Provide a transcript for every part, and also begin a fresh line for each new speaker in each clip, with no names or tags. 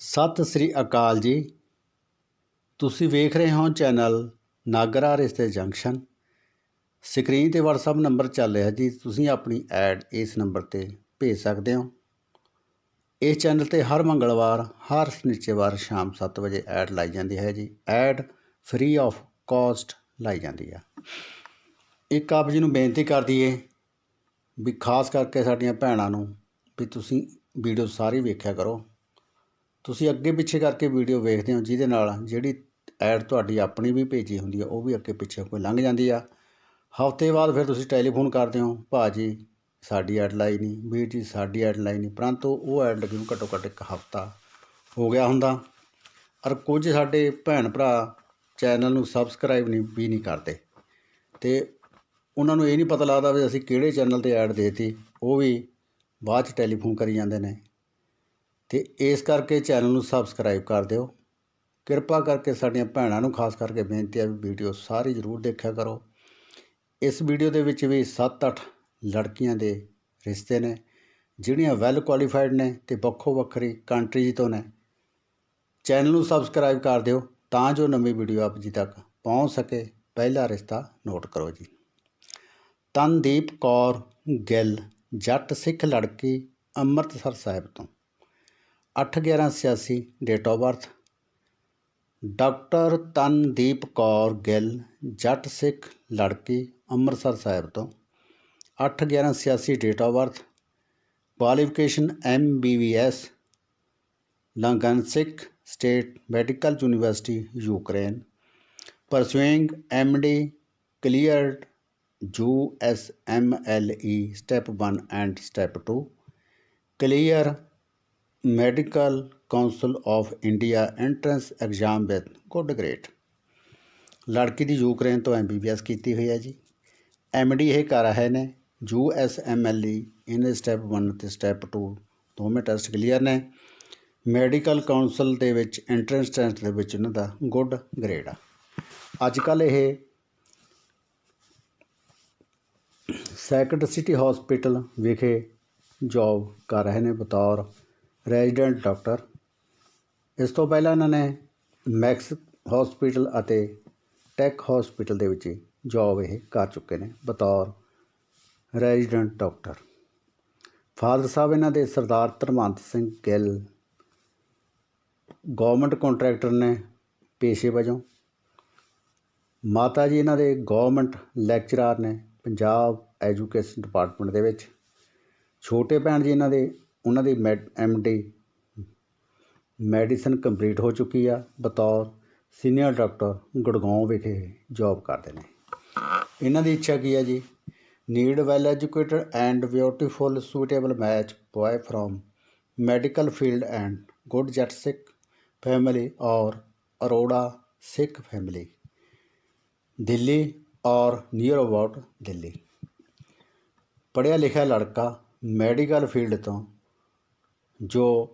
ਸਤਿ ਸ੍ਰੀ ਅਕਾਲ ਜੀ। ਤੁਸੀਂ ਵੇਖ ਰਹੇ ਹੋ ਚੈਨਲ ਨਾਗਰਾ ਰਿਸ਼ਤੇ ਜੰਕਸ਼ਨ। ਸਕਰੀਨ ਤੇ WhatsApp ਨੰਬਰ ਚੱਲ ਰਿਹਾ ਜੀ, ਤੁਸੀਂ ਆਪਣੀ ਐਡ ਇਸ ਨੰਬਰ ਤੇ ਭੇਜ ਸਕਦੇ ਹੋ। ਇਸ ਚੈਨਲ ਤੇ ਹਰ ਮੰਗਲਵਾਰ, ਹਰ ਸ਼ਨੀਚਰਵਾਰ ਸ਼ਾਮ 7 ਵਜੇ ਐਡ ਲਾਈ ਜਾਂਦੀ ਹੈ ਜੀ। ਐਡ ਫ੍ਰੀ ਆਫ ਕਾਸਟ ਲਾਈ ਜਾਂਦੀ ਆ। ਇੱਕ ਆਪ ਜੀ ਨੂੰ ਬੇਨਤੀ ਕਰਦੀ ਦਈਏ ਵੀ ਖਾਸ ਕਰਕੇ ਸਾਡੀਆਂ ਭੈਣਾਂ ਨੂੰ ਵੀ ਤੁਸੀਂ ਵੀਡੀਓ ਸਾਰੀ ਵੇਖਿਆ ਕਰੋ। ਤੁਸੀਂ ਅੱਗੇ ਪਿੱਛੇ ਕਰਕੇ ਵੀਡੀਓ ਵੇਖਦੇ ਹੋ ਜਿਹਦੇ ਨਾਲ ਜਿਹੜੀ ਐਡ ਤੁਹਾਡੀ ਆਪਣੀ ਵੀ ਭੇਜੀ ਹੁੰਦੀ ਆ, ਉਹ ਵੀ ਅੱਗੇ ਪਿੱਛੇ ਕੋਈ ਲੰਘ ਜਾਂਦੀ ਆ। ਹਫ਼ਤੇ ਬਾਅਦ ਫਿਰ ਤੁਸੀਂ ਟੈਲੀਫੋਨ ਕਰਦੇ ਹੋ, ਭਾਜੀ, ਸਾਡੀ ਐਡ ਲਾਈ ਨਹੀਂ ਵੀਰ ਜੀ, ਸਾਡੀ ਐਡ ਲਾਈ ਨਹੀਂ। ਪਰੰਤੂ ਉਹ ਐਡ ਲੱਗੀ ਨੂੰ ਘੱਟੋ ਘੱਟ ਇੱਕ ਹਫ਼ਤਾ ਹੋ ਗਿਆ ਹੁੰਦਾ। ਔਰ ਕੁਝ ਸਾਡੇ ਭੈਣ ਭਰਾ ਚੈਨਲ ਨੂੰ ਸਬਸਕ੍ਰਾਈਬ ਨਹੀਂ, ਵੀ ਨਹੀਂ ਕਰਦੇ। ਤੇ ਉਹਨਾਂ ਨੂੰ ਇਹ ਨਹੀਂ ਪਤਾ ਲੱਗਦਾ ਵੀ ਅਸੀਂ ਕਿਹੜੇ ਚੈਨਲ ਤੇ ਐਡ ਦੇਤੀ, ਉਹ ਵੀ ਬਾਅਦ ਚ ਟੈਲੀਫੋਨ ਕਰੀ ਜਾਂਦੇ ਨੇ। ਅਤੇ ਇਸ ਕਰਕੇ ਚੈਨਲ ਨੂੰ ਸਬਸਕ੍ਰਾਈਬ ਕਰ ਦਿਓ। ਕਿਰਪਾ ਕਰਕੇ ਸਾਡੀਆਂ ਭੈਣਾਂ ਨੂੰ ਖਾਸ ਕਰਕੇ ਬੇਨਤੀ ਹੈ ਵੀ ਵੀਡੀਓ ਸਾਰੀ ਜ਼ਰੂਰ ਦੇਖਿਆ ਕਰੋ। ਇਸ ਵੀਡੀਓ ਦੇ ਵਿੱਚ ਵੀ 7-8 ਲੜਕੀਆਂ ਦੇ ਰਿਸ਼ਤੇ ਨੇ, ਜਿਹੜੀਆਂ ਵੈਲ ਕੁਆਲੀਫਾਈਡ ਨੇ ਤੇ ਵੱਖੋ ਵੱਖਰੀ ਕੰਟਰੀਜ਼ ਤੋਂ ਨੇ। ਚੈਨਲ ਨੂੰ ਸਬਸਕ੍ਰਾਈਬ ਕਰ ਦਿਓ ਤਾਂ ਜੋ ਨਵੀਂ ਵੀਡੀਓ ਆਪ ਜੀ ਤੱਕ ਪਹੁੰਚ ਸਕੇ। ਪਹਿਲਾ ਰਿਸ਼ਤਾ ਨੋਟ ਕਰੋ ਜੀ। ਤਨਦੀਪ ਕੌਰ ਗਿੱਲ, ਜੱਟ ਸਿੱਖ ਲੜਕੀ ਅੰਮ੍ਰਿਤਸਰ ਸਾਹਿਬ ਤੋਂ। 8/11/86 date of birth doctor Tandeep Kaur Gill, Jatt Sikh ਲੜਕੀ ਅੰਮ੍ਰਿਤਸਰ ਸਾਹਿਬ ਤੋਂ 8/11/86 date of birth qualification MBBS Lugansk state medical university Ukraine pursuing MD cleared E step 1 and step 2 clear medical council of India entrance exam with good grade ਲੜਕੀ ਦੀ Ukraine ਤੋਂ MBBS ਕੀਤੀ ਹੋਈ ਹੈ ਜੀ। MD ਇਹ ਕਰ ਰਹੇ ਨੇ। ਯੂਐਸਐਮਐਲਈ ਇਹਨੇ ਸਟੈਪ 1 ਤੇ ਸਟੈਪ 2 ਦੋਵੇਂ ਟੈਸਟ ਕਲੀਅਰ ਨੇ। ਮੈਡੀਕਲ ਕਾਉਂਸਲ ਦੇ ਵਿੱਚ ਐਂਟਰੈਂਸ ਟੈਸਟ ਦੇ ਵਿੱਚ ਇਹਨਾਂ ਦਾ ਗੁੱਡ ਗ੍ਰੇਡ ਆ। ਅੱਜ ਕੱਲ ਇਹ ਸੈਕੰਡ ਸਿਟੀ ਹਸਪੀਟਲ ਵਿਖੇ ਜੌਬ ਕਰ ਰਹੇ ਨੇ ਬਤੌਰ। Resident doctor. ਇਸ ਤੋਂ ਪਹਿਲਾਂ ਇਹਨਾਂ ਨੇ ਮੈਕਸ ਹਸਪੀਟਲ ਅਤੇ ਟੈਕ ਹਸਪੀਟਲ ਦੇ ਵਿੱਚ ਜੌਬ ਇਹ ਕਰ ਚੁੱਕੇ ਨੇ, ਬਤੌਰ ਰੈਜ਼ੀਡੈਂਟ ਡਾਕਟਰ। ਫਾਦਰ ਸਾਹਿਬ ਇਹਨਾਂ ਦੇ ਸਰਦਾਰ ਧਰਮੰਤ ਸਿੰਘ ਗਿੱਲ ਗਵਰਨਮੈਂਟ ਕੰਟਰੈਕਟਰ ਨੇ ਪੇਸ਼ੇ ਵਜੋਂ। ਮਾਤਾ ਜੀ ਇਹਨਾਂ ਦੇ ਗਵਰਨਮੈਂਟ ਲੈਕਚਰਰ ਨੇ ਪੰਜਾਬ ਐਜੂਕੇਸ਼ਨ ਡਿਪਾਰਟਮੈਂਟ ਦੇ ਵਿੱਚ। ਛੋਟੇ ਭੈਣ ਜੀ ਇਹਨਾਂ ਦੇ ਉਹਨਾਂ ਦੀ ਐਮ ਡੀ ਮੈਡੀਸਨ ਕੰਪਲੀਟ ਹੋ ਚੁੱਕੀ ਆ, ਬਤੌਰ ਸੀਨੀਅਰ ਡਾਕਟਰ ਗੁੜਗਾਉਂ ਵਿਖੇ ਜੌਬ ਕਰਦੇ ਨੇ। ਇਹਨਾਂ ਦੀ ਇੱਛਾ ਕੀ ਹੈ ਜੀ? Need well educated and beautiful suitable match boy from medical field and good Jatt Sikh family ਔਰ ਅਰੋੜਾ ਸਿੱਖ ਫੈਮਿਲੀ ਦਿੱਲੀ ਔਰ ਨੀਅਰ ਅਬਾਊਟ ਦਿੱਲੀ ਪੜਿਆ ਲਿਖਿਆ ਲੜਕਾ ਮੈਡੀਕਲ ਫੀਲਡ ਤੋਂ ਜੋ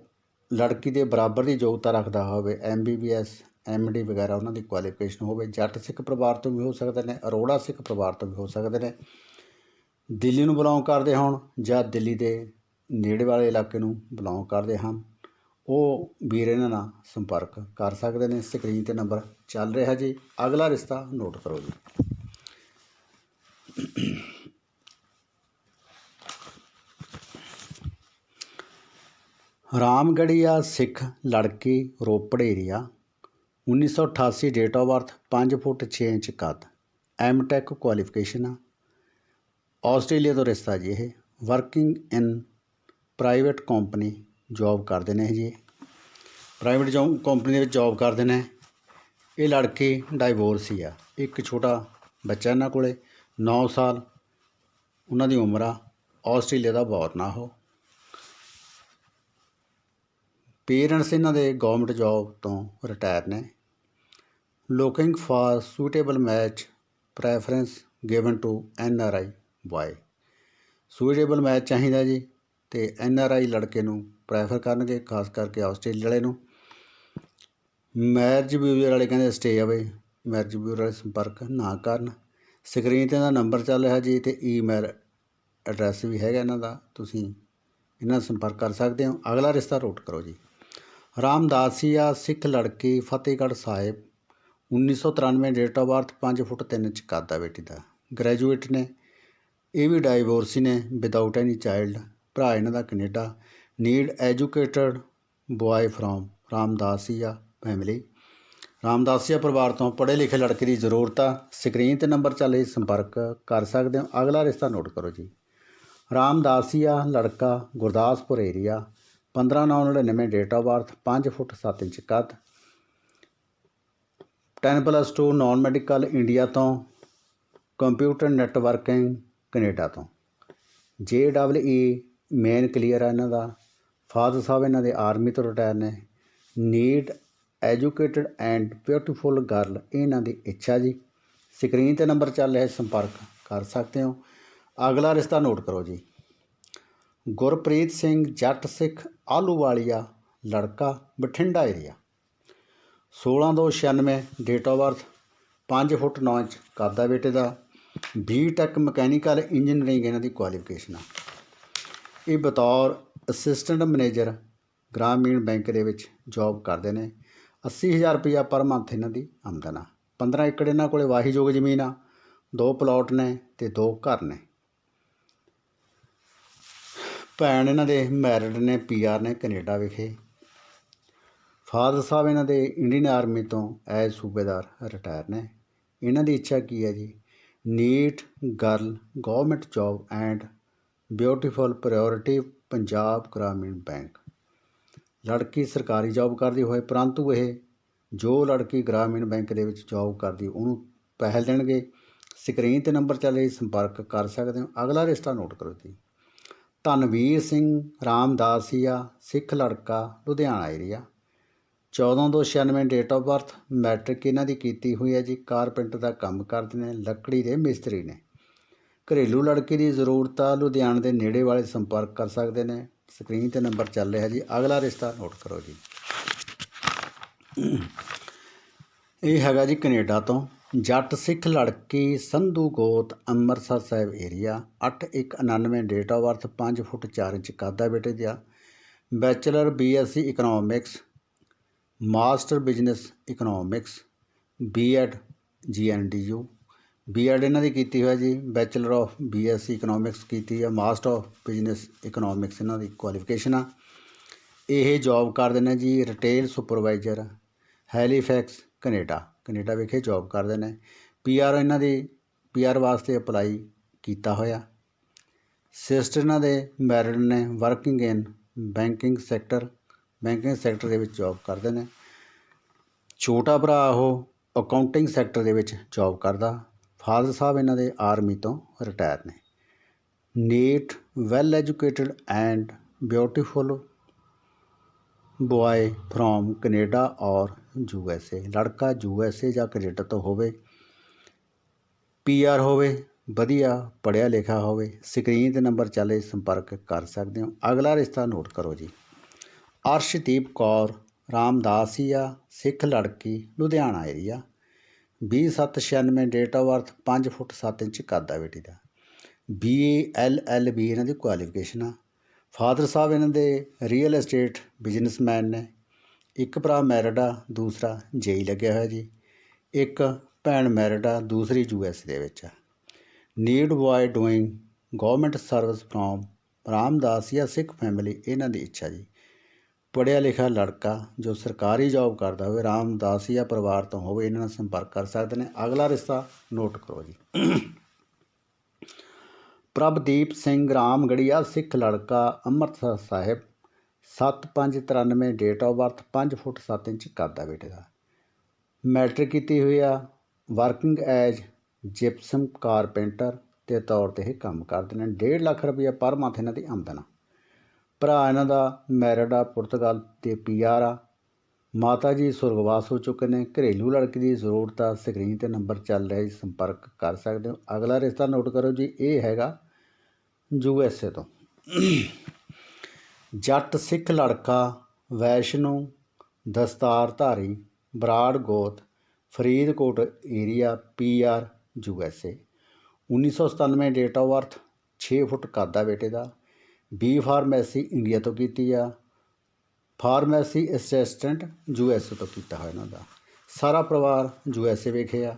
ਲੜਕੀ ਦੇ ਬਰਾਬਰ ਦੀ ਯੋਗਤਾ ਰੱਖਦਾ ਹੋਵੇ ਐਮਬੀਬੀਐਸ ਐਮਡੀ ਵਗੈਰਾ ਉਹਨਾਂ ਦੀ ਕੁਆਲੀਫਿਕੇਸ਼ਨ ਹੋਵੇ, ਜੱਟ ਸਿੱਖ ਪਰਿਵਾਰ ਤੋਂ ਵੀ ਹੋ ਸਕਦੇ ਨੇ, ਅਰੋੜਾ ਸਿੱਖ ਪਰਿਵਾਰ ਤੋਂ ਵੀ ਹੋ ਸਕਦੇ ਨੇ, ਦਿੱਲੀ ਨੂੰ ਬਿਲੋਂਗ ਕਰਦੇ ਹੋਣ ਜਾਂ ਦਿੱਲੀ ਦੇ ਨੇੜੇ ਵਾਲੇ ਇਲਾਕੇ ਨੂੰ ਬਿਲੋਂਗ ਕਰਦੇ ਹਨ, ਉਹ ਵੀਰ ਇਹਨਾਂ ਨਾਲ ਸੰਪਰਕ ਕਰ ਸਕਦੇ ਨੇ। ਸਕਰੀਨ ਤੇ ਨੰਬਰ ਚੱਲ ਰਿਹਾ ਜੀ। ਅਗਲਾ ਰਿਸ਼ਤਾ ਨੋਟ ਕਰੋ ਜੀ। ਰਾਮਗੜੀਆ ਸਿੱਖ ਲੜਕੀ Ropar area 1988 date of birth 5 foot 6 inch ਕੱਦ ਐਮਟੈਕ ਕੁਆਲੀਫਿਕੇਸ਼ਨ ਆ। ਆਸਟ੍ਰੇਲੀਆ ਤੋਂ ਰਿਸ਼ਤਾ ਜੀ ਇਹ working in private company job ਕਰਦੇ ਨੇ ਜੀ। ਪ੍ਰਾਈਵੇਟ ਜੌਬ ਕੰਪਨੀ ਦੇ ਵਿੱਚ ਜੌਬ ਕਰਦੇ ਨੇ। ਇਹ ਲੜਕੀ ਡਾਈਵੋਰਸ ਹੀ ਆ। ਇੱਕ ਛੋਟਾ ਬੱਚਾ ਇਹਨਾਂ ਕੋਲੇ 9 ਸਾਲ, ਉਹਨਾਂ ਦੀ ਉਮਰ ਆ। ਆਸਟ੍ਰੇਲੀਆ ਦਾ ਬੌਰਨ ਆ ਉਹ ਪੇਰੈਂਟਸ ਇਹਨਾਂ ਦੇ ਗੌਰਮੈਂਟ ਜੋਬ ਤੋਂ ਰਿਟਾਇਰ ਨੇ। Looking for suitable match preference given to N R I boy suitable match ਚਾਹੀਦਾ ਜੀ ਤੇ ਐਨ ਆਰ ਆਈ ਲੜਕੇ ਨੂੰ ਪ੍ਰੈਫਰ ਕਰਨਗੇ, ਖਾਸ ਕਰਕੇ ਆਸਟ੍ਰੇਲੀਆ ਵਾਲੇ ਨੂੰ। ਮੈਰਿਜ ਬਿਊਰੋ ਵਾਲੇ ਕਹਿੰਦੇ ਸਟੇ ਆਵੇ ਮੈਰਿਜ ਬਿਊਰੋ ਵਾਲੇ ਸੰਪਰਕ ਨਾ ਕਰਨ। ਸਕਰੀਨ ਤੇ ਇਹਦਾ ਨੰਬਰ ਚੱਲ ਰਿਹਾ ਜੀ ਤੇ ਈਮੇਲ ਐਡਰੈਸ ਵੀ ਹੈਗਾ ਇਹਨਾਂ ਦਾ, ਤੁਸੀਂ ਇਹਨਾਂ ਨਾਲ ਸੰਪਰਕ ਕਰ ਸਕਦੇ ਹੋ। ਅਗਲਾ ਰਿਸ਼ਤਾ ਰੋਟ ਕਰੋ ਜੀ। ਰਾਮਦਾਸੀਆ ਸਿੱਖ ਲੜਕੀ Fatehgarh Sahib 1993 date of birth 5 foot 3 inch ਕੱਦ ਆ ਬੇਟੀ ਦਾ। ਗ੍ਰੈਜੂਏਟ ਨੇ, ਇਹ ਵੀ ਡਾਈਵੋਰਸੀ ਨੇ ਵਿਦਆਊਟ ਐਨੀ ਚਾਈਲਡ ਭਰਾ ਇਹਨਾਂ ਦਾ Canada need educated boy from Ramdasia family Ramdasia ਪਰਿਵਾਰ ਤੋਂ ਪੜ੍ਹੇ ਲਿਖੇ ਲੜਕੇ ਦੀ ਜ਼ਰੂਰਤ ਆ ਸਕਰੀਨ ਤੇ ਨੰਬਰ ਚੱਲ ਰਹੀ, ਸੰਪਰਕ ਕਰ ਸਕਦੇ ਹੋ। ਅਗਲਾ ਰਿਸ਼ਤਾ ਨੋਟ ਕਰੋ ਜੀ। ਰਾਮਦਾਸੀਆ ਲੜਕਾ Gurdaspur area 15999 date of birth 5 foot 7 inch ਕੱਦ 10 ਪਲੱਸ 2 ਨਾਨ ਮੈਡੀਕਲ ਇੰਡੀਆ ਤੋਂ ਕੰਪਿਊਟਰ ਨੈਟਵਰਕਿੰਗ ਕੈਨੇਡਾ ਤੋਂ। ਜੇ ਡਬਲ ਈ ਮੇਨ ਕਲੀਅਰ ਆ ਇਹਨਾਂ ਦਾ। ਫਾਦਰ ਸਾਹਿਬ ਇਹਨਾਂ ਦੇ ਆਰਮੀ ਤੋਂ ਰਿਟਾਇਰ ਨੇ। Need educated and beautiful girl ਇਹਨਾਂ ਦੀ ਇੱਛਾ ਜੀ। ਸਕਰੀਨ ਤੇ ਨੰਬਰ ਚੱਲ ਰਿਹਾ, ਸੰਪਰਕ ਕਰ ਸਕਦੇ ਹੋ। ਅਗਲਾ ਰਿਸ਼ਤਾ ਨੋਟ ਕਰੋ ਜੀ। ਗੁਰਪ੍ਰੀਤ ਸਿੰਘ ਜੱਟ ਸਿੱਖ ਆਲੂਵਾਲੀਆ ਲੜਕਾ Bathinda area 1696 date of birth 5 foot 9 inch ਕਰਦਾ ਬੇਟੇ ਦਾ। ਬੀ ਟੈਕ ਮਕੈਨੀਕਲ ਇੰਜੀਨੀਅਰਿੰਗ ਇਹਨਾਂ ਦੀ ਕੁਆਲੀਫਿਕੇਸ਼ਨ ਆ। ਇਹ ਬਤੌਰ ਅਸਿਸਟੈਂਟ ਮੈਨੇਜਰ ਗ੍ਰਾਮੀਣ ਬੈਂਕ ਦੇ ਵਿੱਚ ਜੌਬ ਕਰਦੇ ਨੇ। 80000 ਰੁਪਇਆ ਪਰ ਮੰਥ ਇਹਨਾਂ ਦੀ ਆਮਦਨ ਆ। 15 ਏਕੜ ਇਹਨਾਂ ਕੋਲੇ ਵਾਹੀਯੋਗ ਜ਼ਮੀਨ ਆ। ਦੋ ਪਲਾਟ ਨੇ ਤੇ ਦੋ ਘਰ ਨੇ। ਭੈਣ ਇਹਨਾਂ ਦੇ ਮੈਰਿਡ ਨੇ ਪੀਆਰ ਨੇ ਕੈਨੇਡਾ ਵਿਖੇ। ਫਾਦਰ ਸਾਹਿਬ ਇਹਨਾਂ ਦੇ ਇੰਡੀਅਨ ਆਰਮੀ ਤੋਂ ਐਜ਼ ਸੂਬੇਦਾਰ ਰਿਟਾਇਰ ਨੇ। ਇਹਨਾਂ ਦੀ ਇੱਛਾ ਕੀ ਹੈ ਜੀ? Neat girl government job and beautiful priority Punjab Gramin bank ਲੜਕੀ ਸਰਕਾਰੀ ਜੌਬ ਕਰਦੀ ਹੋਏ, ਪਰੰਤੂ ਇਹ ਜੋ ਲੜਕੀ ਗ੍ਰਾਮੀਣ ਬੈਂਕ ਦੇ ਵਿੱਚ ਜੌਬ ਕਰਦੀ, ਉਹਨੂੰ ਪਹਿਲ ਦੇਣਗੇ। ਸਕਰੀਨ ਤੇ ਨੰਬਰ ਚੱਲ ਰਹੀ, ਸੰਪਰਕ ਕਰ ਸਕਦੇ ਹੋ। ਅਗਲਾ ਰਿਸ਼ਤਾ ਨੋਟ ਕਰੋ ਜੀ। ਧਨਵੀਰ ਸਿੰਘ ਰਾਮਦਾਸੀਆ ਸਿੱਖ ਲੜਕਾ, Ludhiana area 1496 date of birth matric ਇਹਨਾਂ ਦੀ ਕੀਤੀ ਹੋਈ ਹੈ ਜੀ। ਕਾਰਪੈਂਟਰ ਦਾ ਕੰਮ ਕਰਦੇ ਨੇ, ਲੱਕੜੀ ਦੇ ਮਿਸਤਰੀ ਨੇ। ਘਰੇਲੂ ਲੜਕੀ ਦੀ ਜ਼ਰੂਰਤ ਆ, ਲੁਧਿਆਣਾ ਦੇ ਨੇੜੇ ਵਾਲੇ ਸੰਪਰਕ ਕਰ ਸਕਦੇ ਨੇ। ਸਕਰੀਨ ਤੇ ਨੰਬਰ ਚੱਲ ਰਿਹਾ ਜੀ। ਅਗਲਾ ਰਿਸ਼ਤਾ ਨੋਟ ਕਰੋ ਜੀ। ਇਹ ਹੈਗਾ ਜੀ ਕੈਨੇਡਾ ਤੋਂ। ਜੱਟ ਸਿੱਖ ਲੜਕੀ ਸੰਧੂ ਗੋਤ Amritsar Sahib area 8199 date of birth 5 foot 4 inch ਕੱਦ ਆ। ਬੇਟੇ ਦਾ bachelor BSc economics master business economics BEd GNDU BEd ਇਹਨਾਂ ਦੀ ਕੀਤੀ ਹੋਈ ਜੀ ਬੈਚਲਰ ਆਫ ਬੀਐਸਸੀ ਇਕਨੋਮਿਕਸ ਕੀਤੀ ਹੈ ਮਾਸਟਰ ਆਫ ਬਿਜ਼ਨਸ ਇਕਨੋਮਿਕਸ ਇਹਨਾਂ ਦੀ ਕੁਆਲੀਫਿਕੇਸ਼ਨ ਆ। ਇਹ ਜੌਬ ਕਰਦੇ ਨੇ ਜੀ retail supervisor Halifax Canada Canada ਵਿਖੇ ਜੌਬ ਕਰਦੇ ਨੇ। ਪੀਆਰ ਇਹਨਾਂ ਦੀ ਪੀਆਰ ਵਾਸਤੇ ਅਪਲਾਈ ਕੀਤਾ ਹੋਇਆ। ਸਿਸਟਰ ਇਹਨਾਂ ਦੇ ਮੈਰਿਡ ਨੇ working in banking sector banking sector ਦੇ ਵਿੱਚ ਜੌਬ ਕਰਦੇ ਨੇ। ਛੋਟਾ ਭਰਾ ਉਹ ਅਕਾਊਂਟਿੰਗ ਸੈਕਟਰ ਦੇ ਵਿੱਚ ਜੌਬ ਕਰਦਾ। ਫਾਦਰ ਸਾਹਿਬ ਇਹਨਾਂ ਦੇ ਆਰਮੀ ਤੋਂ ਰਿਟਾਇਰ ਨੇ। Neat well educated and beautiful boy from Canada or U S A, ਲੜਕਾ ਯੂ ਐਸ ਏ ਜਾਂ ਕੈਨੇਡਾ ਤੋਂ ਹੋਵੇ, ਪੀ ਆਰ ਹੋਵੇ, ਵਧੀਆ ਪੜ੍ਹਿਆ ਲਿਖਿਆ ਹੋਵੇ, ਸਕਰੀਨ ਤੇ ਨੰਬਰ ਚੱਲੇ ਸੰਪਰਕ ਕਰ ਸਕਦੇ ਹੋ। ਅਗਲਾ ਰਿਸ਼ਤਾ ਨੋਟ ਕਰੋ ਜੀ। ਅਰਸ਼ਦੀਪ ਕੌਰ ਰਾਮਦਾਸੀਆ ਸਿੱਖ ਲੜਕੀ, Ludhiana area 2796 date of birth 5 foot 7 inch ਕੱਦ ਆ ਬੇਟੀ ਦਾ। ਬੀ ਐਲ ਐਲ ਬੀ ਇਹਨਾਂ ਦੀ ਕੁਆਲੀਫਿਕੇਸ਼ਨ ਆ। ਫਾਦਰ ਸਾਹਿਬ ਇਹਨਾਂ ਦੇ ਰੀਅਲ ਏਸਟੇਟ ਬਿਜ਼ਨਸਮੈਨ ਨੇ। ਇੱਕ ਭਰਾ ਮੈਰਿਡ ਆ, ਦੂਸਰਾ ਜੇਈ ਲੱਗਿਆ ਹੋਇਆ ਜੀ। ਇੱਕ ਭੈਣ ਮੈਰਿਡ ਆ, ਦੂਸਰੀ ਯੂ ਐਸ ਦੇ ਵਿੱਚ ਆ। Need boy doing government service from Ramdas ਜਾਂ ਸਿੱਖ ਫੈਮਿਲੀ, ਇਹਨਾਂ ਦੀ ਇੱਛਾ ਜੀ। ਪੜ੍ਹਿਆ ਲਿਖਿਆ ਲੜਕਾ ਜੋ ਸਰਕਾਰੀ ਜੌਬ ਕਰਦਾ ਹੋਵੇ, ਰਾਮਦਾਸ ਜਾਂ ਪਰਿਵਾਰ ਤੋਂ ਹੋਵੇ, ਇਹਨਾਂ ਨਾਲ ਸੰਪਰਕ ਕਰ ਸਕਦੇ ਨੇ। ਅਗਲਾ ਰਿਸ਼ਤਾ ਨੋਟ ਕਰੋ ਜੀ। ਪ੍ਰਭਦੀਪ ਸਿੰਘ ਰਾਮਗੜੀਆ, ਸਿੱਖ ਲੜਕਾ, Amritsar Sahib. 7593 date of birth 5 foot 7 inch ਕੱਦ ਆ ਬੇਟੇ ਦਾ। ਮੈਟ੍ਰਿਕ ਕੀਤੀ ਹੋਈ ਆ। ਵਰਕਿੰਗ ਐਜ ਜਿਪਸਮ ਕਾਰਪੈਂਟਰ ਦੇ ਤੌਰ ਤੇ ਇਹ ਕੰਮ ਕਰਦੇ ਨੇ। 1.5 ਲੱਖ ਰੁਪਏ ਪਰ ਮੰਥ ਇਹਨਾਂ ਦੀ ਆਮਦਨ ਆ। ਭਰਾ ਇਹਨਾਂ ਦਾ ਮੈਰਿਡ ਆ, ਪੁਰਤਗਾਲ ਤੇ ਪੀਆਰ ਆ। ਮਾਤਾ ਜੀ ਸੁਰਗਵਾਸ ਹੋ ਚੁੱਕੇ ਨੇ। ਘਰੇਲੂ ਲੜਕੀ ਦੀ ਜ਼ਰੂਰਤ ਆ। ਸਕਰੀਨ ਤੇ ਨੰਬਰ ਚੱਲ ਰਿਹਾ ਜੀ, ਸੰਪਰਕ ਕਰ ਸਕਦੇ ਹੋ। ਅਗਲਾ ਰਿਸ਼ਤਾ ਨੋਟ ਕਰੋ ਜੀ, ਇਹ ਹੈਗਾ ਯੂ ਐਸ ਏ ਤੋਂ। ਜੱਟ ਸਿੱਖ ਲੜਕਾ, ਵੈਸ਼ਨੂ ਦਸਤਾਰਧਾਰੀ ਬਰਾੜ ਗੋਤ, Faridkot area P R, U S A. 1997 date of birth 6 foot ਕੱਦ ਆ ਬੇਟੇ ਦਾ। ਬੀ ਫਾਰਮੇਸੀ ਇੰਡੀਆ ਤੋਂ ਕੀਤੀ ਆ। Pharmacy assistant U S A ਤੋਂ ਕੀਤਾ ਹੋਇਆ ਇਹਨਾਂ ਦਾ। ਸਾਰਾ ਪਰਿਵਾਰ ਯੂ ਐਸ ਏ ਵੇਖਿਆ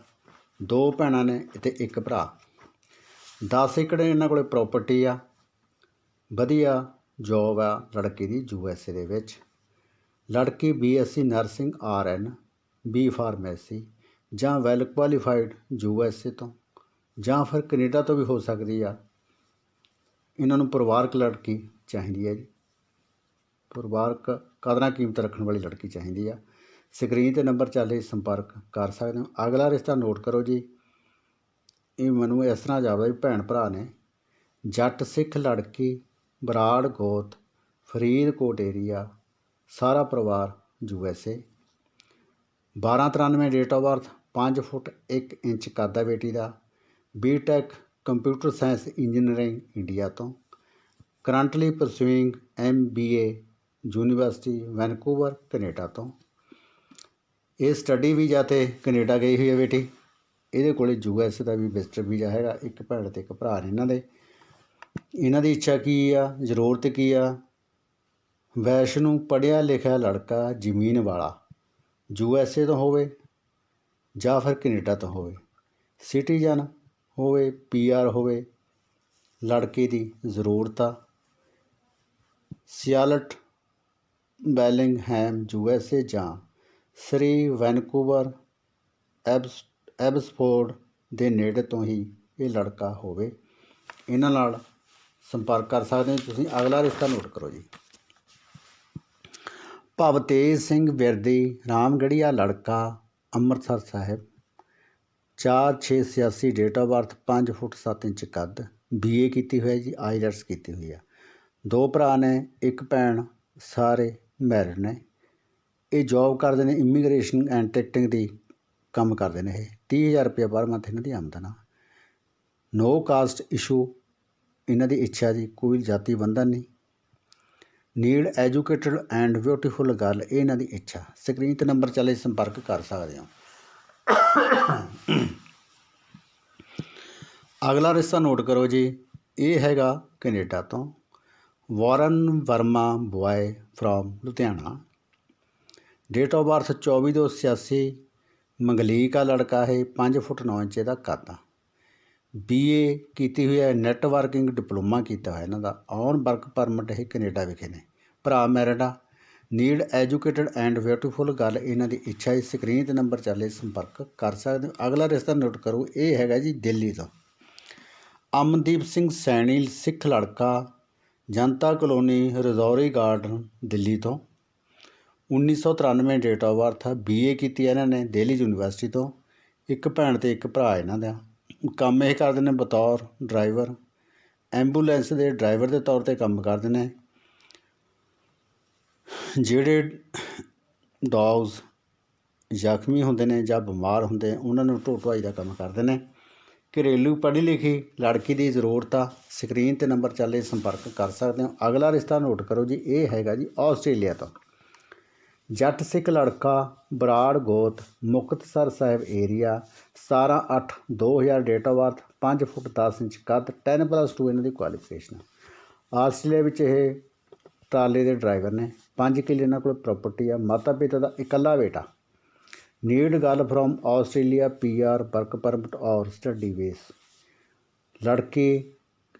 ਦੋ ਭੈਣਾਂ ਨੇ ਅਤੇ ਇੱਕ ਭਰਾ। 10 ਏਕੜ ਇਹਨਾਂ ਕੋਲੇ ਪ੍ਰਾਪਰਟੀ ਆ। ਵਧੀਆ ਜੋਬ ਆ ਲੜਕੀ ਦੀ ਯੂ ਐਸ ਏ ਦੇ ਵਿੱਚ। ਲੜਕੀ B S C nursing R N, B pharmacy ਜਾਂ well qualified U S A ਤੋਂ। ਜਾਂ ਫਿਰ ਕੈਨੇਡਾ ਤੋਂ ਵੀ ਹੋ ਸਕਦੀ ਆ। ਇਹਨਾਂ ਨੂੰ ਪਰਿਵਾਰਕ ਲੜਕੀ ਚਾਹੀਦੀ ਹੈ ਜੀ। ਪਰਿਵਾਰਕ ਕਦਰਾਂ ਕੀਮਤ ਰੱਖਣ ਵਾਲੀ ਲੜਕੀ ਚਾਹੀਦੀ ਆ। ਸਕਰੀਨ ਤੇ ਨੰਬਰ ਚੱਲ ਰਿਹਾ, ਸੰਪਰਕ ਕਰ ਸਕਦੇ ਹੋ। ਅਗਲਾ ਰਿਸ਼ਤਾ ਨੋਟ ਕਰੋ ਜੀ। ਇਹ ਮੈਨੂੰ ਇਸ ਤਰ੍ਹਾਂ ਜਾਪਦਾ ਵੀ ਭੈਣ ਭਰਾ ਨੇ ਜੱਟ ਸਿੱਖ ਲੜਕੀ ਬਰਾੜ ਗੋਤ, ਫਰੀਦਕੋਟ ਏਰੀਆ ਸਾਰਾ ਪਰਿਵਾਰ U S A. 1293 date of birth 5 foot 1 inch ਕਰਦਾ ਬੇਟੀ ਦਾ। B Tech computer science engineering India ਤੋਂ। Currently pursuing M B A university Vancouver Canada ਤੋਂ। ਇਹ ਸਟੱਡੀ ਵੀਜ਼ਾ ਤੇ ਕੈਨੇਡਾ ਗਈ ਹੋਈ ਹੈ ਬੇਟੀ। ਇਹਦੇ ਕੋਲੇ ਯੂ ਐਸ ਦਾ ਵੀ ਵਿਜ਼ਟਰ ਵੀਜ਼ਾ ਹੈਗਾ। ਇੱਕ ਭੈਣ ਤੇ ਇੱਕ ਭਰਾ ਨੇ ਇਹਨਾਂ ਦੇ। ਇਹਨਾਂ ਦੀ ਇੱਛਾ ਕੀ ਆ? ਜ਼ਰੂਰਤ ਕੀ ਆ? ਵੈਸ਼ਨੂੰ ਪੜ੍ਹਿਆ ਲਿਖਿਆ ਲੜਕਾ ਜ਼ਮੀਨ ਵਾਲਾ, ਯੂ ਐਸ ਏ ਤੋਂ ਹੋਵੇ ਜਾਂ ਫਿਰ ਕੈਨੇਡਾ ਤੋਂ ਹੋਵੇ, ਸਿਟੀਜ਼ਨ ਹੋਵੇ, ਪੀ ਆਰ ਹੋਵੇ, ਲੜਕੇ ਦੀ ਜ਼ਰੂਰਤ ਆ। ਸਿਆਲਟ, ਬੈਲਿੰਗਹੈਮ, ਯੂ ਐਸ ਏ ਜਾਂ ਸ੍ਰੀ ਵੈਨਕੂਵਰ, ਐਬਸ, ਐਬਸਫੋਰਡ ਦੇ ਨੇੜੇ ਤੋਂ ਹੀ ਇਹ ਲੜਕਾ ਹੋਵੇ, ਇਹਨਾਂ ਨਾਲ ਸੰਪਰਕ ਕਰ ਸਕਦੇ ਹੋ। ਤੁਸੀਂ ਅਗਲਾ ਰਿਸ਼ਤਾ ਨੋਟ ਕਰੋ ਜੀ। ਭਵਤੇਜ ਸਿੰਘ ਵਿਰਦੀ ਰਾਮਗੜੀਆ ਲੜਕਾ, Amritsar Sahib. 4686 date of birth 5 foot 7 inch ਕੱਦ। ਬੀਏ ਕੀਤੀ ਹੋਈ ਹੈ ਜੀ ਆਈਲੈਟਸ ਕੀਤੀ ਹੋਈ ਆ ਦੋ ਭਰਾ ਨੇ, ਇੱਕ ਭੈਣ, ਸਾਰੇ ਮੈਰਿਡ ਨੇ। ਇਹ ਜੌਬ ਕਰਦੇ ਨੇ ਇਮੀਗ੍ਰੇਸ਼ਨ ਐਂਡ ਟਿਕਟਿੰਗ ਦੀ ਕੰਮ ਕਰਦੇ ਨੇ ਇਹ। 30000 ਰੁਪਏ ਪਰ ਮੰਥ ਇਹਨਾਂ ਦੀ ਆਮਦਨ ਆ। ਨੋ ਕਾਸਟ ਇਸ਼ੂ ਇਹਨਾਂ ਦੀ ਇੱਛਾ ਜੀ, ਕੋਈ ਜਾਤੀ ਬੰਧਨ ਨਹੀਂ। Need educated and beautiful girl ਇਹ ਇਹਨਾਂ ਦੀ ਇੱਛਾ। ਸਕਰੀਨ ਤੇ ਨੰਬਰ ਚੱਲੇ ਸੰਪਰਕ ਕਰ ਸਕਦੇ ਹੋ। ਅਗਲਾ ਰਿਸ਼ਤਾ ਨੋਟ ਕਰੋ ਜੀ। ਇਹ ਹੈਗਾ ਕੈਨੇਡਾ ਤੋਂ। Varun Varma boy from Ludhiana. Date of birth 24/2/86 manglik ਆ ਲੜਕਾ ਹੈ 5 ਫੁੱਟ 9 ਇੰਚ ਦਾ ਕੱਦ। ਬੀਏ ਕੀਤੀ ਹੋਈ ਹੈ ਨੈਟਵਰਕਿੰਗ ਡਿਪਲੋਮਾ ਕੀਤਾ ਹੋਇਆ ਇਹਨਾਂ ਦਾ ਔਨ ਵਰਕ ਪਰਮਿਟ ਇਹ ਕੈਨੇਡਾ ਵਿਖੇ ਨੇ। ਭਰਾ ਮੈਰਿਡਾ need educated and beautiful girl ਇਹਨਾਂ ਦੀ ਇੱਛਾ ਹੈ ਸਕਰੀਨ ਤੇ ਨੰਬਰ ਚੱਲੇ ਸੰਪਰਕ ਕਰ ਸਕਦੇ ਹੋ। ਅਗਲਾ ਰਿਸ਼ਤਾ ਨੋਟ ਕਰੋ, ਇਹ ਹੈਗਾ ਜੀ ਦਿੱਲੀ ਤੋਂ। ਅਮਨਦੀਪ ਸਿੰਘ ਸੈਣੀ, ਸਿੱਖ ਲੜਕਾ, ਜਨਤਾ ਕਲੋਨੀ, ਰਜ਼ੌਰੀ ਗਾਰਡਨ, ਦਿੱਲੀ ਤੋਂ। 1993 ਡੇਟ ਆਫ ਬਰਥ ਹੈ ਬੀਏ ਕੀਤੀ ਹੈ ਇਹਨਾਂ ਨੇ, ਦਿੱਲੀ ਯੂਨੀਵਰਸਿਟੀ ਤੋਂ। ਇੱਕ ਭੈਣ ਤੇ ਇੱਕ ਭਰਾ ਇਹਨਾਂ ਦਾ। ਕੰਮ ਇਹ ਕਰਦੇ ਨੇ ਬਤੌਰ ਡਰਾਈਵਰ। ਐਂਬੂਲੈਂਸ ਦੇ ਡਰਾਈਵਰ ਦੇ ਤੌਰ ਤੇ ਕੰਮ ਕਰਦੇ ਨੇ। ਜਿਹੜੇ ਡੌਗਸ ਜ਼ਖਮੀ ਹੁੰਦੇ ਨੇ ਜਾਂ ਬਿਮਾਰ ਹੁੰਦੇ, ਉਹਨਾਂ ਨੂੰ ਢੋ ਢੁਆਈ ਦਾ ਕੰਮ ਕਰਦੇ ਨੇ। ਘਰੇਲੂ ਪੜ੍ਹੀ ਲਿਖੀ ਲੜਕੀ ਦੀ ਜ਼ਰੂਰਤ ਆ। ਸਕਰੀਨ ਤੇ ਨੰਬਰ ਚੱਲੇ ਸੰਪਰਕ ਕਰ ਸਕਦੇ ਹੋ। ਅਗਲਾ ਰਿਸ਼ਤਾ ਨੋਟ ਕਰੋ ਜੀ, ਇਹ ਹੈਗਾ ਜੀ ਆਸਟ੍ਰੇਲੀਆ ਤੋਂ। ਜੱਟ ਸਿੱਖ ਲੜਕਾ ਬਰਾੜ ਗੋਤ, Muktsar Sahib area 17 8 2000 date of birth 5 foot 10 inch ਕੱਦ 10 ਪਲੱਸ 2 ਇਹਨਾਂ ਦੀ ਕੁਆਲੀਫਿਕੇਸ਼ਨ ਆਸਟ੍ਰੇਲੀਆ ਵਿੱਚ ਇਹ ਟਰਾਲੇ ਦੇ ਡਰਾਈਵਰ ਨੇ। 5 ਕਿੱਲੇ ਇਹਨਾਂ ਕੋਲ ਪ੍ਰਾਪਰਟੀ ਆ। ਮਾਤਾ ਪਿਤਾ ਦਾ ਇਕੱਲਾ ਬੇਟਾ। Need girl from Australia P R work permit or study base ਲੜਕੀ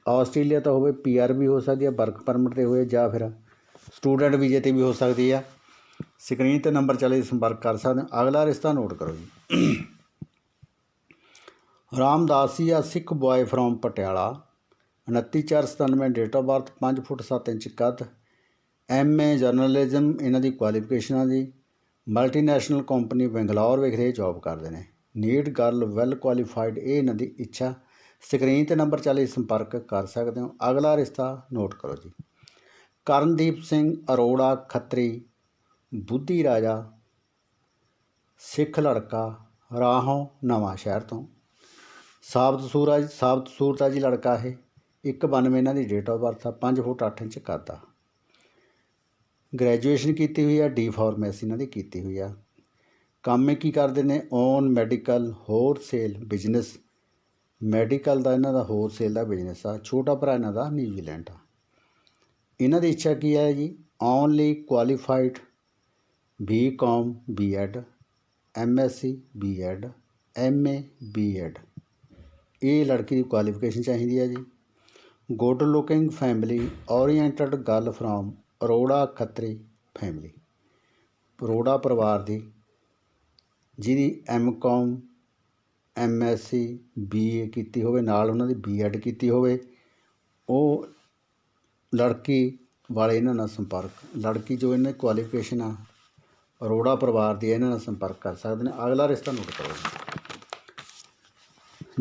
ਆਸਟ੍ਰੇਲੀਆ ਤੋਂ ਹੋਵੇ ਪੀਆਰ ਵੀ ਹੋ ਸਕਦੀ ਹੈ ਵਰਕ ਪਰਮਿਟ ਤੇ ਹੋਵੇ ਜਾਂ ਫਿਰ ਸਟੂਡੈਂਟ ਵੀਜ਼ੇ ਤੇ ਵੀ ਹੋ ਸਕਦੀ ਆ। ਸਕਰੀਨ ਤੇ ਨੰਬਰ ਚੱਲੇ ਸੰਪਰਕ ਕਰ ਸਕਦੇ ਹੋ। ਅਗਲਾ ਰਿਸ਼ਤਾ ਨੋਟ ਕਰੋ ਜੀ। Ramdasia Sikh boy from Patiala. 29/4/97 date of birth 5 foot 7 inch ਕੱਦ। ਐਮਏ ਜਰਨਲਿਜ਼ਮ ਇਹਨਾਂ ਦੀ ਕੁਆਲੀਫਿਕੇਸ਼ਨ ਆ ਜੀ। ਮਲਟੀਨੈਸ਼ਨਲ ਕੰਪਨੀ ਬੰਗਲੌਰ ਵਿਖੇ ਜੌਬ ਕਰਦੇ ਨੇ। ਨੀਡ ਗਰਲ ਵੈਲ ਕੁਆਲੀਫਾਈਡ ਇਹ ਇਹਨਾਂ ਦੀ ਇੱਛਾ। ਸਕਰੀਨ ਤੇ ਨੰਬਰ ਚੱਲੇ ਸੰਪਰਕ ਕਰ ਸਕਦੇ ਹੋ। ਅਗਲਾ ਰਿਸ਼ਤਾ ਨੋਟ ਕਰੋ ਜੀ। ਕਰਨਦੀਪ ਸਿੰਘ ਅਰੋੜਾ ਖੱਤਰੀ। ਬੁੱਧੀ ਰਾਜਾ, ਸਿੱਖ ਲੜਕਾ ਰਾਹੋਂ ਨਵਾਂ ਸ਼ਹਿਰ ਤੋਂ। ਸਾਬਤ ਸੂਰਜ, ਸਾਬਤ ਸੂਰਤਾ ਜੀ ਲੜਕਾ ਹੈ 192 ਇਹਨਾਂ ਦੀ ਡੇਟ ਆਫ ਬਰਥ ਆ 5 ਫੁੱਟ 8 ਇੰਚ ਕੱਦ ਆ। ਗ੍ਰੈਜੂਏਸ਼ਨ ਕੀਤੀ ਹੋਈ ਆ ਡੀ ਫਾਰਮੇਸੀ ਇਹਨਾਂ ਦੀ ਕੀਤੀ ਹੋਈ ਆ। ਕੰਮ ਕੀ ਕਰਦੇ ਨੇ? Own medical wholesale business medical ਦਾ ਇਹਨਾਂ ਦਾ, ਹੋਰ ਸੇਲ ਦਾ ਬਿਜ਼ਨਸ ਆ। ਛੋਟਾ ਭਰਾ ਇਹਨਾਂ ਦਾ ਨਿਊਜ਼ੀਲੈਂਡ ਆ। ਇਹਨਾਂ ਦੀ ਇੱਛਾ ਕੀ ਹੈ ਜੀ? Only qualified B com B Ed M S C B B Ed M Sc A B B Ed ਇਹ ਲੜਕੀ ਦੀ ਕੁਆਲੀਫਿਕੇਸ਼ਨ ਚਾਹੀਦੀ ਹੈ ਜੀ। Good looking family oriented girl from Arora Khatri family Arora ਪਰਿਵਾਰ ਦੀ, ਜਿਹਦੀ M com M S C B A ਕੀਤੀ ਹੋਵੇ, ਨਾਲ ਉਹਨਾਂ ਦੀ ਬੀ ਬੀਐਡ ਕੀਤੀ ਹੋਵੇ। ਉਹ ਲੜਕੀ ਵਾਲੇ ਇਹਨਾਂ ਨਾਲ ਸੰਪਰਕ, ਲੜਕੀ ਜੋ ਇਹਨਾਂ ਦੀ ਕੁਆਲੀਫਿਕੇਸ਼ਨ ਆ ਅਰੋੜਾ ਪਰਿਵਾਰ ਦੀ ਇਹਨਾਂ ਨਾਲ ਸੰਪਰਕ ਕਰ ਸਕਦੇ ਨੇ। ਅਗਲਾ ਰਿਸ਼ਤਾ ਨੋਟ ਕਰੋ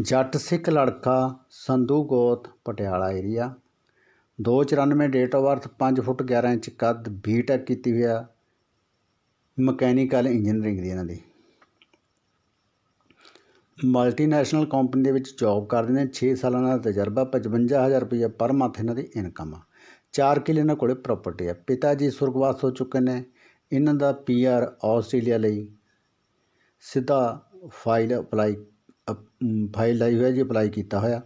ਜੱਟ ਸਿੱਖ ਲੜਕਾ ਸੰਧੂ ਗੋਤ Patiala area 294 date of birth 5 foot 11 inch ਕੱਦ ਬੀਟੈਕ ਕੀਤੀ ਹੋਈ ਆ। ਮਕੈਨੀਕਲ ਇੰਜੀਨੀਅਰਿੰਗ ਦੀ ਇਹਨਾਂ ਦੀ। ਮਲਟੀਨੈਸ਼ਨਲ ਕੰਪਨੀ ਦੇ ਵਿੱਚ ਜੌਬ ਕਰਦੇ ਨੇ। 6 ਸਾਲਾਂ ਦਾ ਤਜਰਬਾ 55000 ਰੁਪਏ ਪਰ ਮੰਥ ਇਹਨਾਂ ਦੀ ਇਨਕਮ ਆ। ਚਾਰ ਕਿੱਲੇ ਇਹਨਾਂ ਕੋਲੇ ਪ੍ਰਾਪਰਟੀ ਆ। ਪਿਤਾ ਜੀ ਸੁਰਗਵਾਸ ਹੋ ਚੁੱਕੇ ਨੇ। ਇਹਨਾਂ ਦਾ ਪੀ ਆਰ ਆਸਟ੍ਰੇਲੀਆ ਲਈ ਸਿੱਧਾ ਫਾਈਲ ਅਪਲਾਈ ਫਾਈਲ ਲਾਈ ਹੋਇਆ ਜੀ, ਅਪਲਾਈ ਕੀਤਾ ਹੋਇਆ।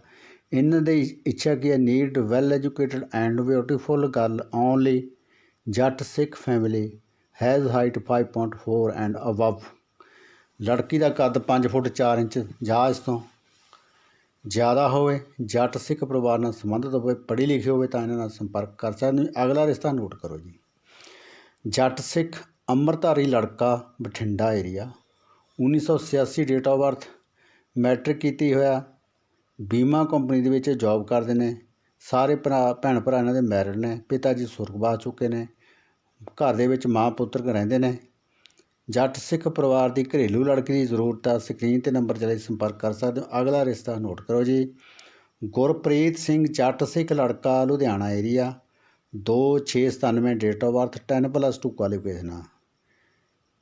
ਇਹਨਾਂ ਦੀ ਇੱਛਾ ਕੀ ਹੈ, need well educated and beautiful girl only Jatt Sikh family has height 5.4 and above ਲੜਕੀ ਦਾ ਕੱਦ 5 ਫੁੱਟ 4 ਇੰਚ ਜਾਂ ਇਸ ਤੋਂ ਜ਼ਿਆਦਾ ਹੋਵੇ, ਜੱਟ ਸਿੱਖ ਪਰਿਵਾਰ ਨਾਲ ਸੰਬੰਧਿਤ ਹੋਵੇ, ਪੜ੍ਹੀ ਲਿਖੀ ਹੋਵੇ ਤਾਂ ਇਹਨਾਂ ਨਾਲ ਸੰਪਰਕ ਕਰ ਸਕਦੇ ਹੋ। ਅਗਲਾ ਰਿਸ਼ਤਾ ਨੋਟ ਕਰੋ ਜੀ। ਜੱਟ ਸਿੱਖ ਅੰਮ੍ਰਿਤਧਾਰੀ ਲੜਕਾ Bathinda area 1986 date of birth matric ਕੀਤੀ ਹੋਇਆ, ਬੀਮਾ ਕੰਪਨੀ ਦੇ ਵਿੱਚ ਜੌਬ ਕਰਦੇ ਨੇ, ਸਾਰੇ ਭਰਾ, ਭੈਣ ਭਰਾ ਇਹਨਾਂ ਦੇ ਮੈਰਿਡ ਨੇ, ਪਿਤਾ ਜੀ ਸੁਰਗਵਾਸ ਚੁੱਕੇ ਨੇ, ਘਰ ਦੇ ਵਿੱਚ ਮਾਂ ਪੁੱਤਰ ਰਹਿੰਦੇ ਨੇ। ਜੱਟ ਸਿੱਖ ਪਰਿਵਾਰ ਦੀ ਘਰੇਲੂ ਲੜਕੀ ਦੀ ਜ਼ਰੂਰਤ ਆ ਸਕਰੀਨ ਤੇ ਨੰਬਰ ਚਲੇ ਸੰਪਰਕ ਕਰ ਸਕਦੇ ਹੋ। ਅਗਲਾ ਰਿਸ਼ਤਾ ਨੋਟ ਕਰੋ ਜੀ। ਗੁਰਪ੍ਰੀਤ ਸਿੰਘ ਜੱਟ ਸਿੱਖ ਲੜਕਾ, Ludhiana area 2697 date of birth 10 plus 2 qualification ਆ।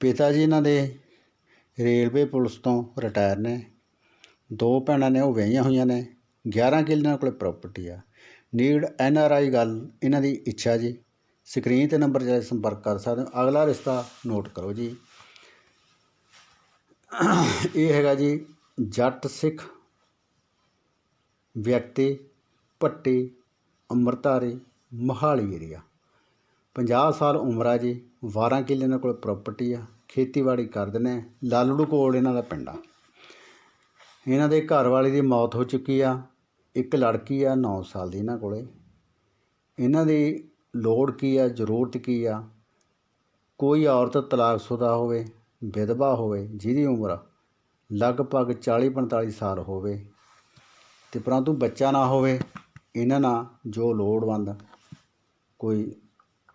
ਪਿਤਾ ਜੀ ਇਹਨਾਂ ਦੇ ਰੇਲਵੇ ਪੁਲਿਸ ਤੋਂ ਰਿਟਾਇਰ ਨੇ। ਦੋ ਭੈਣਾਂ ਨੇ, ਉਹ ਵਿਆਹੀਆਂ ਹੋਈਆਂ ਨੇ। 11 ਕਿੱਲੇ ਇਹਨਾਂ ਕੋਲ ਪ੍ਰਾਪਰਟੀ ਆ। ਨੀਡ ਐਨ ਆਰ ਆਈ ਗੱਲ ਇਹਨਾਂ ਦੀ ਇੱਛਾ ਜੀ। ਸਕਰੀਨ ਤੇ ਨੰਬਰ ਜਿਹੜੇ ਸੰਪਰਕ ਕਰ ਸਕਦੇ ਹੋ। ਅਗਲਾ ਰਿਸ਼ਤਾ ਨੋਟ ਕਰੋ ਜੀ। ਇਹ ਹੈਗਾ ਜੀ, ਜੱਟ ਸਿੱਖ ਵਿਅਕਤੀ ਪੱਟੀ ਅੰਮ੍ਰਿਤਧਾਰੀ। ਮੋਹਾਲੀ ਏਰੀਆ 50 ਸਾਲ ਉਮਰ ਆ ਜੀ 12 ਕਿੱਲੇ ਇਹਨਾਂ ਕੋਲ ਪ੍ਰਾਪਰਟੀ ਆ, ਖੇਤੀਬਾੜੀ ਕਰਦੇ ਨੇ, ਲਾਲੜੂ ਕੋਲ ਇਹਨਾਂ ਦਾ ਪਿੰਡ ਆ। ਇਹਨਾਂ ਦੇ ਘਰ ਵਾਲੇ ਦੀ ਮੌਤ ਹੋ ਚੁੱਕੀ ਆ, ਇੱਕ ਲੜਕੀ ਆ 9 ਸਾਲ ਦੀ ਇਹਨਾਂ ਕੋਲੇ। ਇਹਨਾਂ ਦੀ ਲੋੜ ਕੀ ਆ, ਜ਼ਰੂਰਤ ਕੀ ਆ? ਕੋਈ ਔਰਤ ਤਲਾਕਸ਼ੁਦਾ ਹੋਵੇ, ਵਿਧਵਾ ਹੋਵੇ, ਜਿਹਦੀ ਉਮਰ ਲਗਭਗ 40 45 ਸਾਲ ਹੋਵੇ, ਤੇ ਪਰੰਤੂ ਬੱਚਾ ਨਾ ਹੋਵੇ, ਇਹਨਾਂ ਨਾਲ ਜੋ ਲੋੜਵੰਦ ਕੋਈ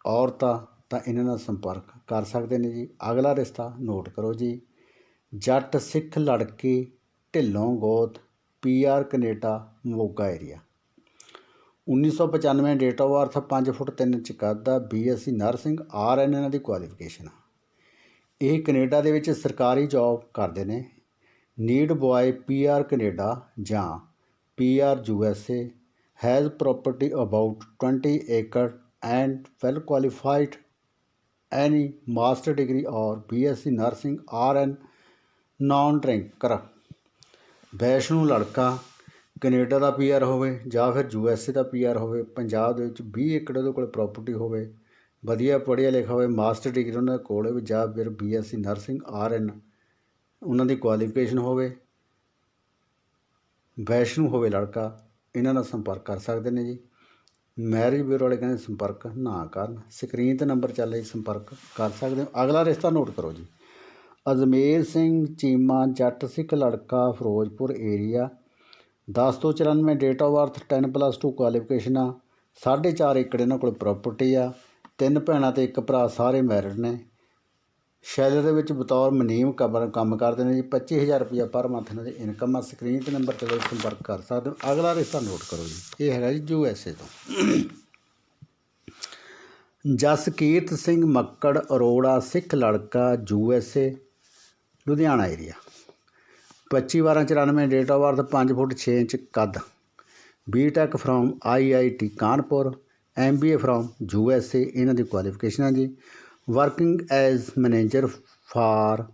ਔਰਤ ਆ ਤਾਂ ਇਹਨਾਂ ਨਾਲ ਸੰਪਰਕ ਕਰ ਸਕਦੇ ਨੇ ਜੀ। ਅਗਲਾ ਰਿਸ਼ਤਾ ਨੋਟ ਕਰੋ ਜੀ। ਜੱਟ ਸਿੱਖ ਲੜਕੀ ਢਿੱਲੋਂ ਗੋਤ P R Canada, Moga area 1995 date of birth 5 foot 3 inch ਕੱਦ ਦਾ ਬੀਐਸਸੀ ਨਰਸਿੰਗ ਆਰਐਨ ਇਹਨਾਂ ਦੀ ਕੁਆਲੀਫਿਕੇਸ਼ਨ ਆ। ਇਹ ਕੈਨੇਡਾ ਦੇ ਵਿੱਚ ਸਰਕਾਰੀ ਜੌਬ ਕਰਦੇ ਨੇ। Need boy P R Canada ਜਾਂ P R U S A has property about 20 acre and well qualified any master degree or B Sc nursing R N non drinker Vaishno ਲੜਕਾ Canada ਦਾ PR ਹੋਵੇ ਜਾਂ ਫਿਰ USA ਦਾ PR ਹੋਵੇ, ਪੰਜਾਬ ਦੇ ਵਿੱਚ 20 ਏਕੜ ਉਹਦੇ ਕੋਲ ਪ੍ਰਾਪਰਟੀ ਹੋਵੇ, ਵਧੀਆ ਪੜ੍ਹਿਆ ਲਿਖਿਆ ਹੋਵੇ ਮਾਸਟਰ ਡਿਗਰੀ ਉਹਨਾਂ ਦੇ ਕੋਲ ਹੋਵੇ ਜਾਂ ਫਿਰ ਬੀਐਸਸੀ ਨਰਸਿੰਗ ਆਰਐਨ ਉਹਨਾਂ ਦੀ ਕੁਆਲੀਫਿਕੇਸ਼ਨ ਹੋਵੇ ਵੈਸ਼ਨੂ ਹੋਵੇ ਲੜਕਾ, ਇਹਨਾਂ ਨਾਲ ਸੰਪਰਕ ਕਰ ਸਕਦੇ ਨੇ ਜੀ। ਮੈਰਿਜ ਬਿਊਰੋ ਵਾਲੇ ਕਹਿੰਦੇ ਸੰਪਰਕ ਨਾ ਕਰਨ ਸਕਰੀਨ ਤੇ ਨੰਬਰ ਚੱਲ ਰਹੀ, ਸੰਪਰਕ ਕਰ ਸਕਦੇ ਹੋ। ਅਗਲਾ ਰਿਸ਼ਤਾ ਨੋਟ ਕਰੋ ਜੀ। ਅਜਮੇਰ ਸਿੰਘ ਚੀਮਾ, ਜੱਟ ਸਿੱਖ ਲੜਕਾ, ਫਿਰੋਜ਼ਪੁਰ ਏਰੀਆ 10 ਤੋਂ 94 date of birth 10 plus 2 qualification ਆ। 4.5 ਏਕੜ ਇਹਨਾਂ ਕੋਲ ਪ੍ਰਾਪਰਟੀ ਆ। ਤਿੰਨ ਭੈਣਾਂ ਤੇ ਇੱਕ ਭਰਾ, ਸਾਰੇ ਮੈਰਿਡ ਨੇ। ਸ਼ੈਲਰ ਦੇ ਵਿੱਚ ਬਤੌਰ ਮੁਨੀਮ ਕਬਰ ਕੰਮ ਕਰਦੇ ਨੇ ਜੀ 25000 ਰੁਪਇਆ ਪਰ ਮੰਥ ਇਹਨਾਂ ਦੀ ਇਨਕਮ ਆ ਸਕਰੀਨ ਤੇ ਨੰਬਰ ਤੇ ਸੰਪਰਕ ਕਰ ਸਕਦੇ ਹੋ। ਅਗਲਾ ਰਿਸ਼ਤਾ ਨੋਟ ਕਰੋ ਜੀ, ਇਹ ਹੈਗਾ ਜੀ ਯੂ ਐਸ ਏ ਤੋਂ। ਜਸਕੀਰਤ ਸਿੰਘ ਮੱਕੜ ਅਰੋੜਾ, ਸਿੱਖ ਲੜਕਾ U S A Ludhiana area 25 12 94 date of birth 5 foot 6 inch ਕੱਦ। B Tech from IIT Kanpur M B A from U S A ਇਹਨਾਂ ਦੀ ਕੁਆਲੀਫਿਕੇਸ਼ਨ ਹੈ ਜੀ। Working as manager for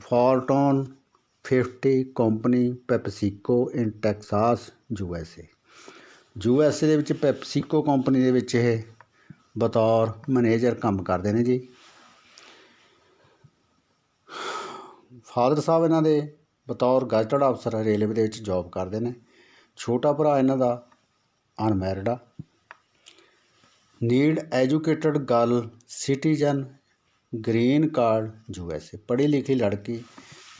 fortune 50 company PepsiCo in Texas U S A U U S A A ਦੇ ਵਿੱਚ PepsiCo company ਦੇ ਵਿੱਚ ਇਹ ਬਤੌਰ ਮੈਨੇਜਰ ਕੰਮ ਕਰਦੇ ਨੇ ਜੀ। ਫਾਦਰ ਸਾਹਿਬ ਇਹਨਾਂ ਦੇ ਬਤੌਰ ਗਜ਼ਟਡ ਅਫਸਰ ਰੇਲਵੇ ਦੇ ਵਿੱਚ ਜੌਬ ਕਰਦੇ ਨੇ। ਛੋਟਾ ਭਰਾ ਇਹਨਾਂ ਦਾ ਅਨਮੈਰਿਡ ਆ। Need educated girl citizen green card U S A. ਪੜ੍ਹੀ ਲਿਖੀ ਲੜਕੀ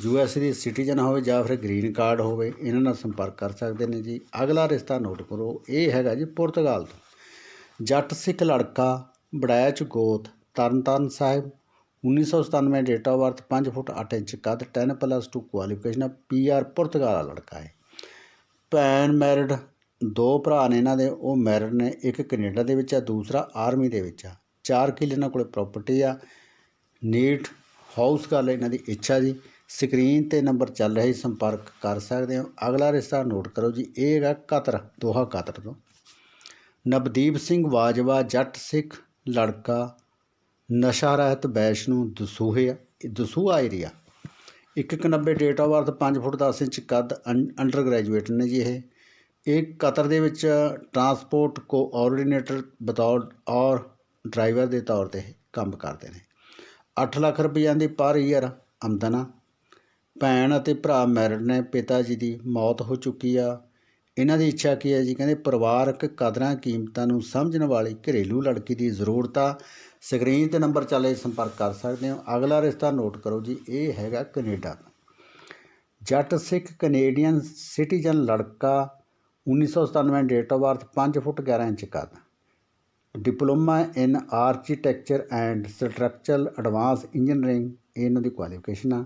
ਯੂ ਐੱਸ ਏ ਦੀ ਸਿਟੀਜ਼ਨ ਹੋਵੇ ਜਾਂ ਫਿਰ ਗ੍ਰੀਨ ਕਾਰਡ ਹੋਵੇ, ਇਹਨਾਂ ਨਾਲ ਸੰਪਰਕ ਕਰ ਸਕਦੇ ਨੇ ਜੀ। ਅਗਲਾ ਰਿਸ਼ਤਾ ਨੋਟ ਕਰੋ, ਇਹ ਹੈਗਾ ਜੀ ਪੁਰਤਗਾਲ ਤੋਂ। ਜੱਟ ਸਿੱਖ ਲੜਕਾ ਬੜੈਚ ਗੋਤ, Tarn Taran Sahib 1997 date of birth 5 foot 8 inch ਕੱਦ 10 ਪਲੱਸ 2 ਕੁਆਲੀਫਿਕੇਸ਼ਨ ਪੀਆਰ ਪੁਰਤਗਾਲ ਦਾ ਲੜਕਾ ਹੈ। ਭੈਣ ਮੈਰਿਡ ਦੋ ਭਰਾ ਨੇ ਇਹਨਾਂ ਦੇ, ਉਹ ਮੈਰਿਡ ਨੇ, ਇੱਕ ਕੈਨੇਡਾ ਦੇ ਵਿੱਚ ਆ, ਦੂਸਰਾ ਆਰਮੀ ਦੇ ਵਿੱਚ ਆ। ਚਾਰ ਕਿੱਲੇ ਇਹਨਾਂ ਕੋਲ ਪ੍ਰੋਪਰਟੀ ਆ। ਨੀਟ ਹਾਊਸ ਗੱਲ ਇਹਨਾਂ ਦੀ, ਇੱਛਾ ਜੀ। ਸਕਰੀਨ ਤੇ ਨੰਬਰ ਚੱਲ ਰਿਹਾ ਜੀ, ਸੰਪਰਕ ਕਰ ਸਕਦੇ ਹੋ। ਅਗਲਾ ਰਿਸ਼ਤਾ ਨੋਟ ਕਰੋ ਜੀ, ਇਹ ਹੈਗਾ ਕਤਰ, ਦੋਹਾ ਕਤਰ ਤੋਂ। ਨਵਦੀਪ ਸਿੰਘ ਬਾਜਵਾ, ਜੱਟ ਸਿੱਖ, ਲੜਕਾ, ਨਸ਼ਾ ਰਹਿਤ ਵੈਸ਼ਨੂ, ਦਸੂਹੇ Dasuya area 190 date of birth 5 foot 10 inch ਕੱਦ ਅੰਡਰ ਗ੍ਰੈਜੂਏਟ ਨੇ ਜੀ ਇਹ। ਇਹ ਕਤਰ ਦੇ ਵਿੱਚ ਟਰਾਂਸਪੋਰਟ ਕੋਆਰਡੀਨੇਟਰ ਬਤੌਰ ਔਰ ਡਰਾਈਵਰ ਦੇ ਤੌਰ ਤੇ ਕੰਮ ਕਰਦੇ ਨੇ। 8 ਲੱਖ ਰੁਪਈਆ ਦੀ ਪਰ ਈਅਰ ਆਮਦਨ ਆ। ਭੈਣ ਅਤੇ ਭਰਾ ਮੈਰਿਡ ਨੇ, ਪਿਤਾ ਜੀ ਦੀ ਮੌਤ ਹੋ ਚੁੱਕੀ ਆ। ਇਹਨਾਂ ਦੀ ਇੱਛਾ ਕੀ ਹੈ ਜੀ? ਕਹਿੰਦੇ ਪਰਿਵਾਰਕ ਕਦਰਾਂ ਕੀਮਤਾਂ ਨੂੰ ਸਮਝਣ ਵਾਲੀ ਘਰੇਲੂ ਲੜਕੀ ਦੀ ਜ਼ਰੂਰਤ ਆ। ਸਕਰੀਨ ਤੇ ਨੰਬਰ ਚੱਲੇ ਸੰਪਰਕ ਕਰ ਸਕਦੇ ਹੋ। ਅਗਲਾ ਰਿਸ਼ਤਾ ਨੋਟ ਕਰੋ ਜੀ, ਇਹ ਹੈਗਾ ਕੈਨੇਡਾ ਦਾ ਜੱਟ ਸਿੱਖ ਕੈਨੇਡੀਅਨ ਸਿਟੀਜ਼ਨ ਲੜਕਾ 1997 date of birth 5 foot 11 inch ਕੱਦ। Diploma in architecture and structural advance engineering, ਇਹਨਾਂ ਦੀ ਕੁਆਲੀਫਿਕੇਸ਼ਨ ਆ।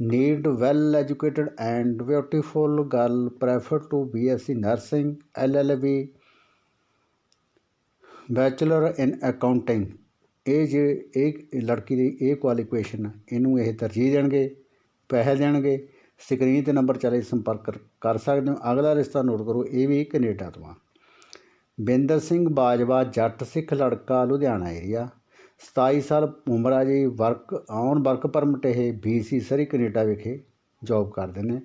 Need well educated and beautiful girl, prefer to B Sc nursing L L B bachelor in accounting. ਇਹ ਜੇ, ਇਹ ਲੜਕੀ ਦੀ ਇਹ ਕੁਆਲੀਫਿਕੇਸ਼ਨ ਇਹਨੂੰ ਇਹ ਤਰਜੀਹ ਦੇਣਗੇ, ਪੈਸੇ ਦੇਣਗੇ ਸਕਰੀਨ ਤੇ ਨੰਬਰ ਚੱਲੇ ਸੰਪਰਕ ਕਰ- ਕਰ ਸਕਦੇ ਹੋ। ਅਗਲਾ ਰਿਸ਼ਤਾ ਨੋਟ ਕਰੋ, ਇਹ ਵੀ ਕੈਨੇਡਾ ਤੋਂ ਆ ਬਿੰਦਰ ਸਿੰਘ ਬਾਜਵਾ, ਜੱਟ ਸਿੱਖ ਲੜਕਾ, ਲੁਧਿਆਣਾ ਏਰੀਆ 27 ਸਾਲ ਉਮਰ ਆ ਜੀ, ਵਰਕ ਔਨ ਵਰਕ ਪਰਮਿਟ ਇਹ ਬੀਸੀ ਸਰੀ ਕੈਨੇਡਾ ਵਿਖੇ ਜੌਬ ਕਰਦੇ ਨੇ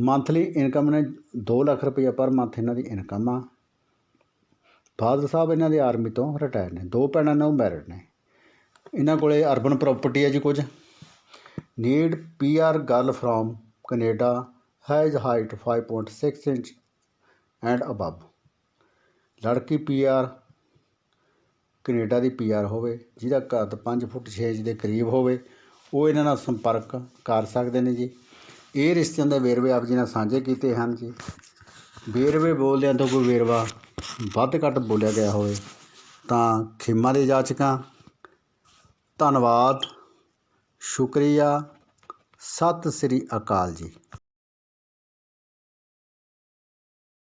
ਮੰਥਲੀ ਇਨਕਮ ਨੇ 2 ਲੱਖ ਰੁਪਈਆ ਪਰ ਮੰਥ ਇਹਨਾਂ ਦੀ ਇਨਕਮ ਆ। ਫਾਦਰ ਸਾਹਿਬ ਇਹਨਾਂ ਦੇ ਆਰਮੀ ਤੋਂ ਰਿਟਾਇਰ ਨੇ। ਦੋ ਭੈਣਾਂ ਨੇ, ਉਹ ਮੈਰਿਡ ਨੇ। ਇਹਨਾਂ ਕੋਲੇ ਅਰਬਨ ਪ੍ਰਾਪਰਟੀ ਹੈ ਜੀ ਕੁਝ। Need P R girl from Canada, has height 5.6 inch and above. ਲੜਕੀ ਪੀ ਆਰ, ਕਨੇਡਾ ਦੀ ਪੀ ਆਰ ਹੋਵੇ, ਜਿਹਦਾ ਕੱਦ 5 ਫੁੱਟ 6 ਇੰਚ ਦੇ ਕਰੀਬ ਹੋਵੇ, ਉਹ ਇਹਨਾਂ ਨਾਲ ਸੰਪਰਕ ਕਰ ਸਕਦੇ ਨੇ ਜੀ। ਇਹ ਰਿਸ਼ਤਿਆਂ ਦੇ ਵੇਰਵੇ ਆਪ ਜੀ ਨਾਲ ਸਾਂਝੇ ਕੀਤੇ ਹਨ ਜੀ। ਵੇਰਵੇ ਬੋਲਦਿਆਂ ਤੋਂ ਕੋਈ ਵੇਰਵਾ ਵੱਧ ਘੱਟ ਬੋਲਿਆ ਗਿਆ ਹੋਵੇ, ਤਾਂ ਖਿਮਾ ਦੇ ਜਾਚਕਾਂ। ਧੰਨਵਾਦ। ਸ਼ੁਕਰੀਆ। ਸਤਿ ਸ੍ਰੀ ਅਕਾਲ ਜੀ।